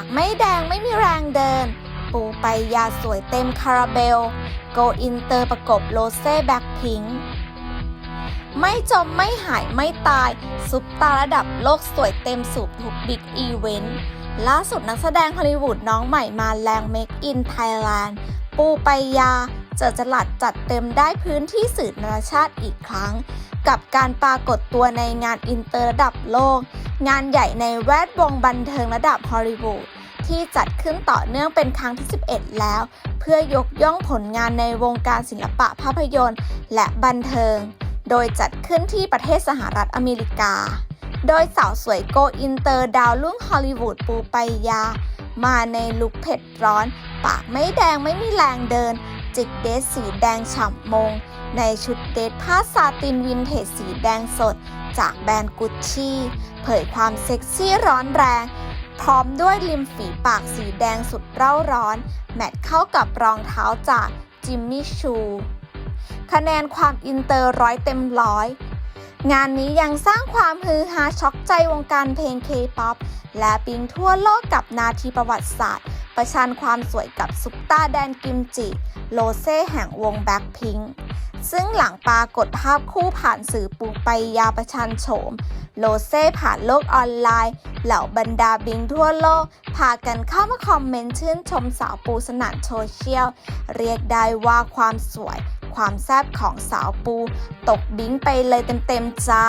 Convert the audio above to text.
ากไม่แดงไม่มีแรงเดิน ปูไปยาสวยเต็มคาราเบล โกอินเตอร์ประกบโรเซ่แบ็คพิงค์ไม่จมไม่หายไม่ตาย ซุปตาระดับโลกสวยเต็มสูบทุกบิ๊กอีเวนต์ล่าสุดนักแสดงฮอลลีวูดน้องใหม่มาแรงเมคอินไทยแลนด์ปูไปยาเจอจลัดจัดเต็มได้พื้นที่สื่อนานาชาติอีกครั้ง กับการปรากฏตัวในงานอินเตอร์ระดับโลก งานใหญ่ในแวดวงบันเทิงระดับฮอลลีวูดที่จัดขึ้นต่อเนื่องเป็นครั้งที่ 11 แล้ว เพื่อยกย่องผลงานในวงการศิลปะภาพยนตร์ และบันเทิง โดยจัดขึ้นที่ประเทศสหรัฐอเมริกา โดยสาวสวยโกอินเตอร์ดาวรุ่งฮอลลีวูดปูไปยา มาในลุคเผ็ดร้อน ปากไม่แดงไม่มีแรงเดิน จิกเดทสีแดงฉ่ำมง ในชุดเดทผ้าซาตินวินเทจสีแดงสด จากแบรนด์กุชชี่เผยความเซ็กซี่ร้อนแรง พร้อมด้วยริมฝีปากสีแดงสุดเร่าร้อน แมทเข้ากับรองเท้าจากจิมมี่ชู คะแนนความอินเตอร์ร้อยเต็มร้อยงานนี้ยังสร้างความฮือฮาช็อกใจวงการเพลงเคป๊อปและปิงทั่วโลกกับนาทีประวัติศาสตร์ ประชันความสวยกับซุปตาแดนกิมจิ โลเซ่แห่งวงแบ็คพิงค์ ซึ่งหลังปรากฏภาพคู่ผ่านสื่อปูไปยาประชันโฉม โลเซ่ผ่านโลกออนไลน์ เหล่าบรรดาบิงทั่วโลก พากันเข้ามาคอมเมนต์ชื่นชมสาวปูสนั่นโซเชียล เรียกได้ว่าความสวย ความแซ่บของสาวปู ตกบิงไปเลยเต็มๆจ้า